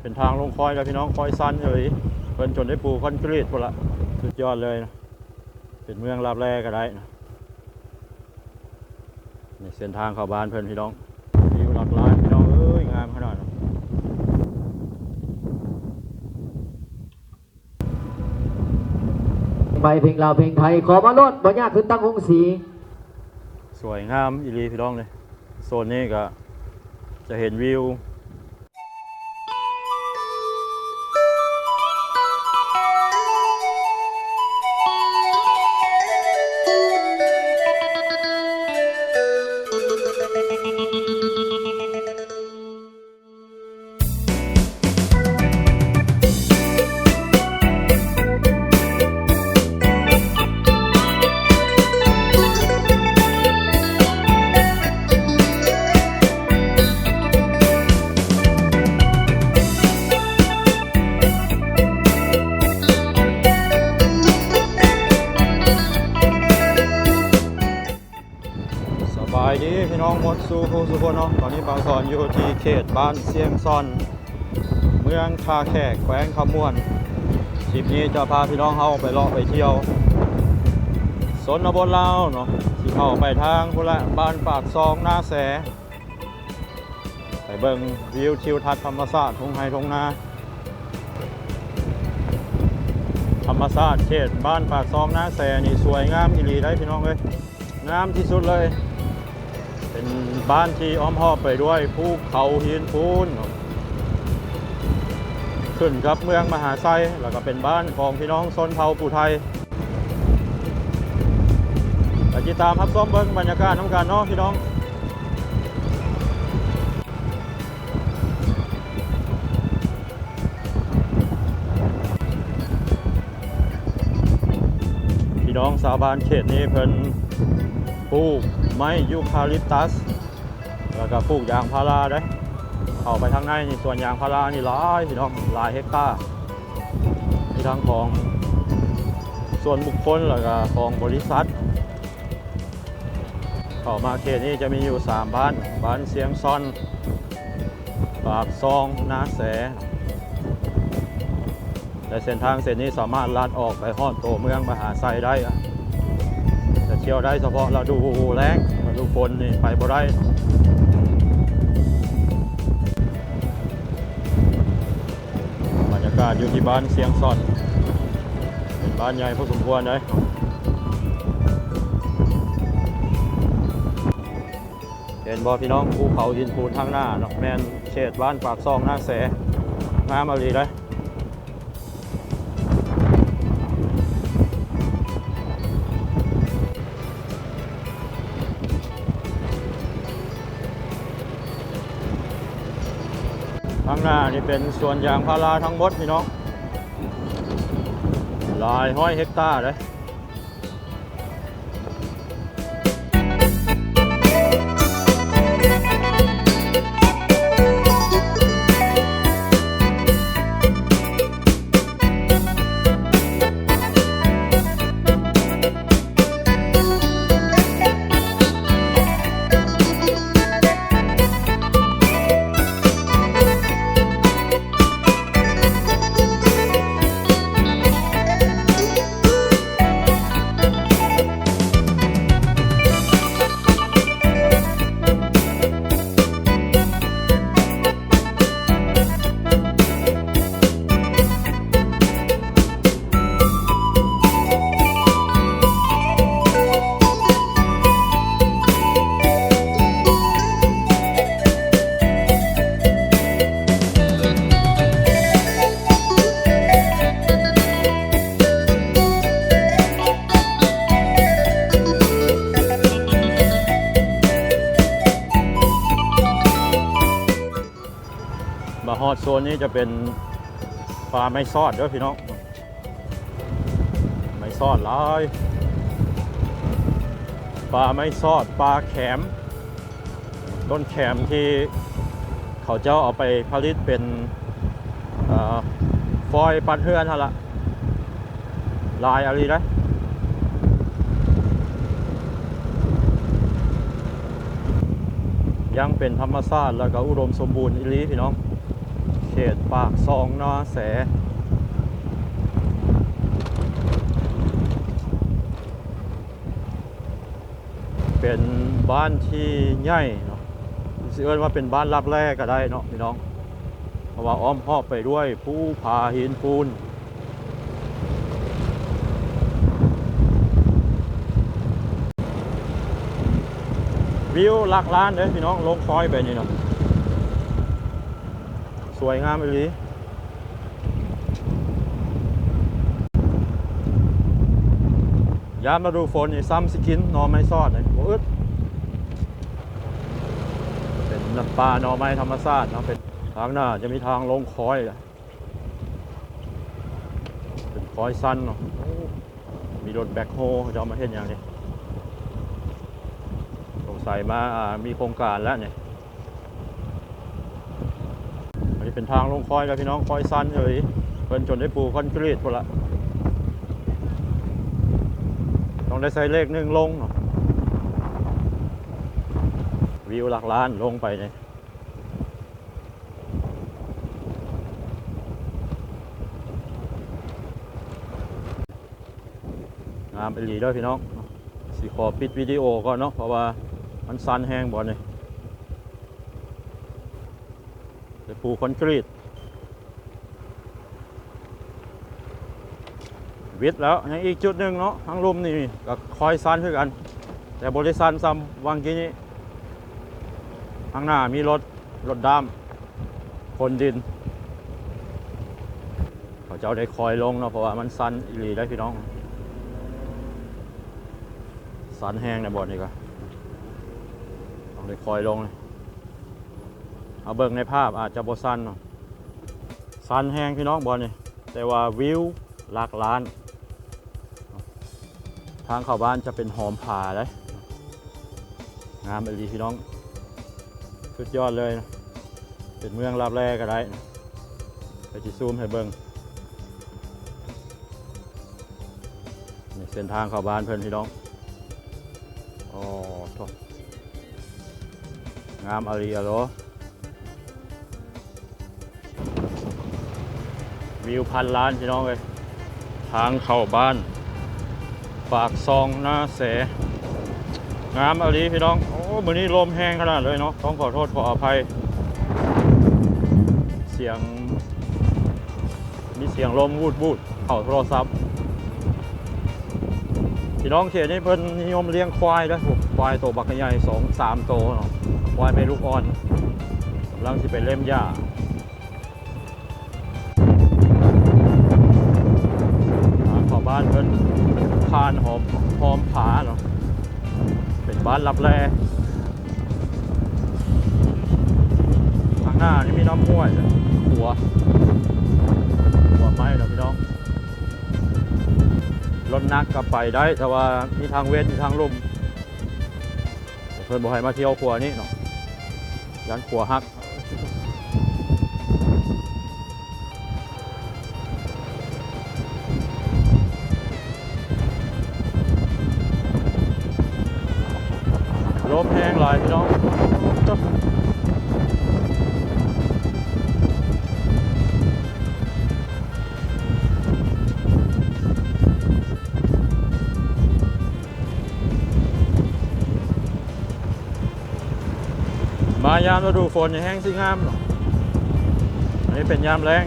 นี่เป็นทางลงคอยแล้วพี่น้องคอยสั้นเลยเพิ่นจนได้ปูคอนกรีตหมดละสุดยอดเลยนะเป็นเมืองลาบแรก็ได้นะนี่เส้นทางเข้าบ้านเพิ่นพี่น้องวิวหลากหลายพี่น้องเอ้ยงามขนาดนั้นไปเพลงลาวเพลงไทยขอมาโลดบ่ยากคือตั้งวงสี สวยงามอีหลีพี่น้องเลยโซนนี้ก็จะเห็นวิว มดสู่ผู้สุคนเนาะตอนนี้บางสอนอยู่ที่เขตบ้านเสียงซอน เมืองคาแขกแขวงขมวนคลิปนี้จะพาพี่น้องเฮาไปเลาะไปเที่ยวสนบนลาวเนาะที่เข้าไปทางพุ่นละบ้านปากซองหน้าแส ไปเบิ่งวิวทิวทัศน์ธรรมชาติทงไฮทงนาธรรมชาติเขตบ้านปากซองหน้าแสนี่สวยงามอีหลีได้พี่น้องเลยงามที่สุดเลย บ้านที่อ้อมรอบไปด้วยภูเขาหินปูนขึ้นกับเมืองมหาไซแล้วก็เป็นบ้านของพี่น้องชนเผ่าปู่ไทยไปติดตามครับส้มเบิ้งบรรยากาศน้ำกันเนาะพี่น้องพี่น้องสาวบ้านเขตนี้เพิ่น ปลูกไม้ยูคาลิปตัส แล้วก็ปลูกยางพาราได้เข้าไปทางในนี่ส่วนยางพารานี่หลายพี่น้องหลายเฮกตาร์มีทั้งของส่วนบุคคลแล้วก็ของบริษัทเข้ามาเขตนี้จะมีอยู่ 3 บ้าน บ้านเสียงซอนปากซองนาแสแต่เส้นทางเส้นนี้สามารถลัดออกไปฮอดตัวเมืองมหาไซได้ เที่ยวได้เฉพาะเราดูแรงดูฝนนี่ไปบ่ได้บรรยากาศอยู่ที่บ้านเสียงซอนเป็นบ้านใหญ่พอสมควรเลยเห็นบอพี่น้องภูเขาหินปูนทางหน้าเนาะแมนเขตบ้านปากซองหน้าแสงามอะไรเลย ข้างหน้านี่เป็นสวนยางพาราทั้งหมดพี่น้องหลายห้อยเฮกตาร์เลย นี้จะเป็นปลาไม่ซอดเด้อพี่น้องไม่ซอดลายปลาไม่ซอดปลาแขม ต้นแขมที่เขาเจ้าเอาไปผลิตเป็นอฟอยล์ปัดเฮือนฮะละลายอะไรนะยังเป็นธรรมชาติแล้วก็อุดมสมบูรณ์อีลีพี่น้อง เขตปากซองนาแส เป็นบ้านที่ใหญ่เนาะสิเอิ้นว่าเป็นบ้านรับแรกก็ได้เนาะพี่น้อง เพราะว่าอ้อมหอบไปด้วยผู้พาหินปูนวิวหลักล้านเลยพี่น้องลงคอยไปนี่เนาะ สวยงามเลยยามมาดูฝนนี่ซ้ำสกินนอไม้ซอดเลยโอ้อึดเป็นน้ำปลานอไม้ธรรมชาตินะเป็นทางหน้าจะมีทางลงคอยละเป็นคอยสั้นเนาะมีรถแบ็คโฮเขาจะเอามาเห็นอย่างนี้สงสัยมามีโครงการแล้วเนี่ยอันนี้ เป็นทางลงคอยแล้วพี่น้องคอยสั้นเลยเพิ่นจนได้ปูคอนกรีตหมดละต้องได้ใส่เลขหนึ่งลงเนาะวิวหลักล้านลงไปเนี่ยงามไปหลีด้วยพี่น้องสิขอปิดวิดีโอก่อนเนาะเพราะว่ามันสั้นแห้งบ่เนี่ย เดี๋ยวปูคอนกรีตวิทแล้วยังอีกจุดหนึ่งเนาะทางลุมนี่ก็คอยสั้นคือกัน แต่บริษัทซ้ำวังกี้นี้ข้างหน้ามีรถ รถดำคนดิน เขาจะเอาได้คอยลงเนาะเพราะว่ามันสั้นอีหลีได้พี่น้องสันแห้งในบ่อนี่ก็ต้องเลยคอยลงเลย เอาเบิ่งในภาพอาจจะบ่สั้นเนาะสันแห้งพี่น้องบ่อนี่แต่ว่าวิวหลักล้าน ทางเข้าบ้านจะเป็นหอมผาเลยงามเลยพี่น้อง สุดยอดเลยนะเป็นเมืองรับแรกก็ได้นะไปจิซูมให้เบิ่งนี่เส้นทางเข้าบ้านเพื่อนพี่น้องโอ้โถงามอารีอะโร วิวพันล้านพี่น้องเลยทางเข้าบ้าน ปากซองหน้าเสงามอรีพี่น้อง โอ้มือนี้ลมแห้งขนาดเลยเนาะต้องขอโทษขออภัย เสียง มีเสียงลมวูดวูดเข้าโทรศัพท์พี่น้องเขตนี่เพิ่นนิยมเลี้ยงควายด้วยควายตัวบักใหญ่สองสามโตวเนาะควายเป็นลูกอ่อนกำลังสิไปเล่มหญ้าานหอมหอมผาเนาะเป็นบ้านรับแลทางหน้านี่มีน้ำห้วยหัวหัวไม้เนาะพี่น้องรถนักก็ไปได้แต่ว่ามีทางเวทมีทางลมเพื่อนบอกให้มาเที่ยวขัวนี่เนาะยันขัวฮักายพี่น้องมายามฤดูฝนอย่าแห้งสิงามหรอกอันนี้เป็นยามแรง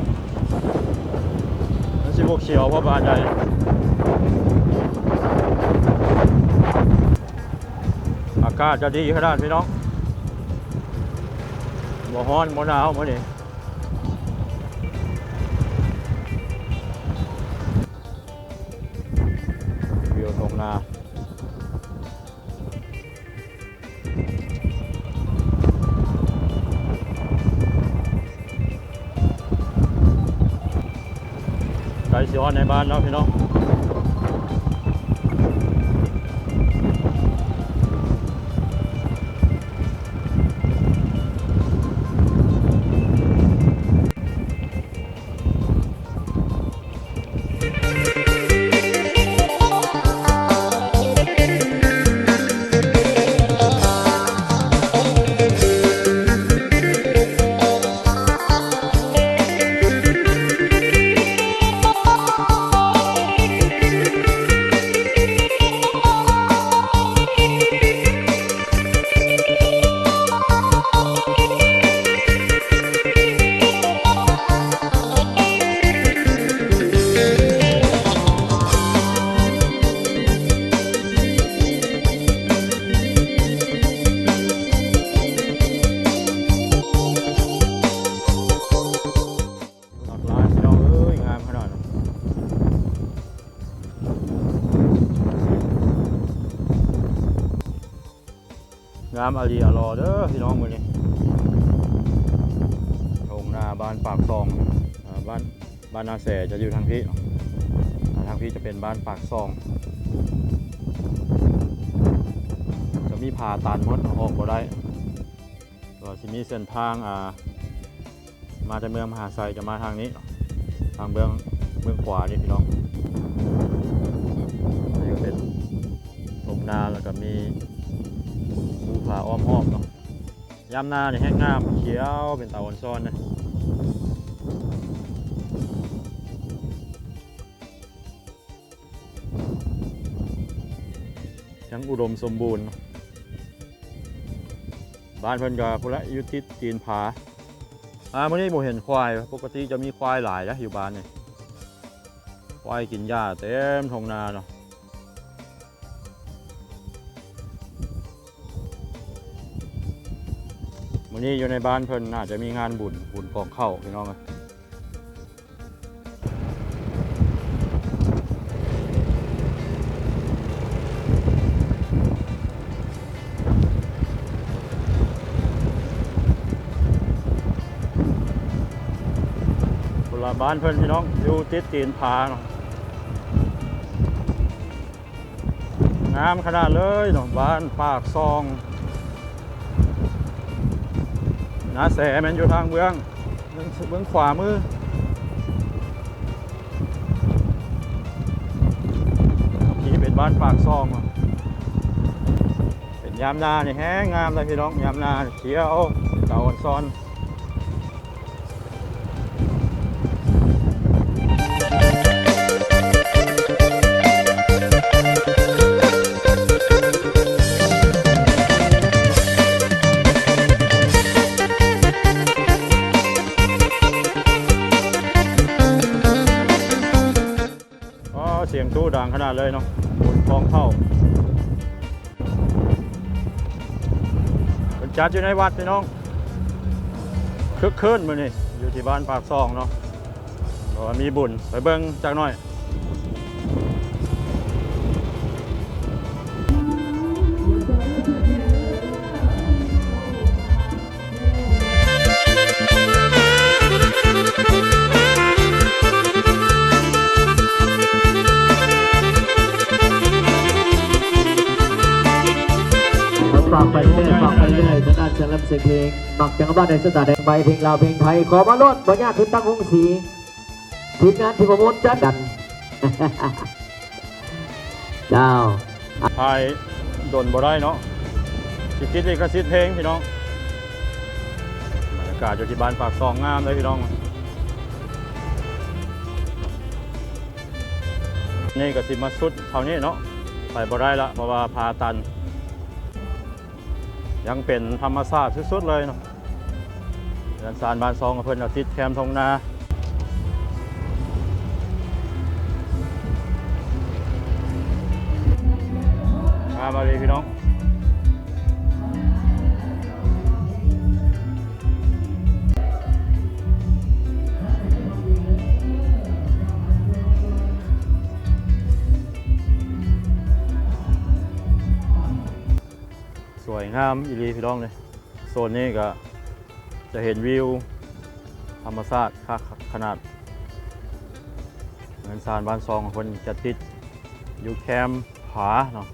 มันสิบกเขียวเพราะบานใดอากาศจะดีขนาดพี่น้องบ่ฮ้อนบ่หนาวมื้อนี้วิวตรงนาไก่สิออนในบ้านเนาะพี่น้อง งามอารีอรอเด้อพี่น้องมือนี้โรงนาบ้านปากซองบ้านบ้านนาแสจะอยู่ทางพี่ทางพี่จะเป็นบ้านปากซอง จะมีผ่าตันมดออกบ่ได้ก็สิมีเส้นทางอ่ามาจากเมืองมหาไซจะมาทางนี้ ทางเบื้องเบื้องขวานี่พี่น้องนี่ก็เป็นตรงนาแล้วก็มี ภูผาอ้อมหอบเนาะยามนาเนี่ยแห้งงามเขียวเป็นเตาอนซ้อนนะยังอุดมสมบูรณ์เนาะบ้านเพิ่นก็พุละอยุติตีนผาอ่ามื่อนี้ผมเห็นควาย ปกติจะมีควายหลายนะอยู่บ้านเนี่ยควายกินหญ้าเต็มทงนาเนาะ นี้อยู่ในบ้านเพิ่นน่าจะมีงานบุญบุญกองเข้าพี่น้องอะคนละบ้านเพิ่นพี่น้องอยู่ติดตีนผาเนาะงามขนาดเลยเนาะบ้านปากซอง นาแสแมันอยู่ทางเบื้องเบื้องขวามือที่เป็นบ้านปากซองเนาะเป็นยามนาเนี่ยแห้งงามเลยพี่น้องยามนาเขียวเก่าอ่อนซ้อน ขนาดเลยเนาะบนคลองเข้าเป็นจัดอยู่ในวัดพี่น้องคึกคืนมานี่อยู่ที่บ้านปากซองเนาะบอกว่ามีบุญไปเบิ้งจากหน่อย ฝากไปเรื่อยฝากไปเรื่อยทางด้านจังรับเสียงเพลงมักจังบ้านในสตาร์แดงใบเพลงลาวเพลงไทยขอมาลดบ่ยากคือตั้งวงสีทีมงานที่ประมวลจัดดันเจ้าทยโดนบ่ได้เนาะสิคิดลิขสิทธิ์เพลงพี่น้องบรรยากาศอยู่ที่บ้านปากซองงามเลยพี่น้องนี่ก็สิมาสุดเท่านี้เนาะไปบ่ได้ละเพราะว่าพาตัน ยังเป็นธรรมชาติสุดๆเลยเนาะดันสารบานซองกับเพิ่นเอาติดแคมป์ทงนามามาเลยพี่น้องามอีรีพี่น้องเลยโซนนี้ก็จะเห็นวิว ธรรมชาติค่าขนาดเงินซานบ้านซองของคนจะติดอยู่แคมป์ผาเนาะ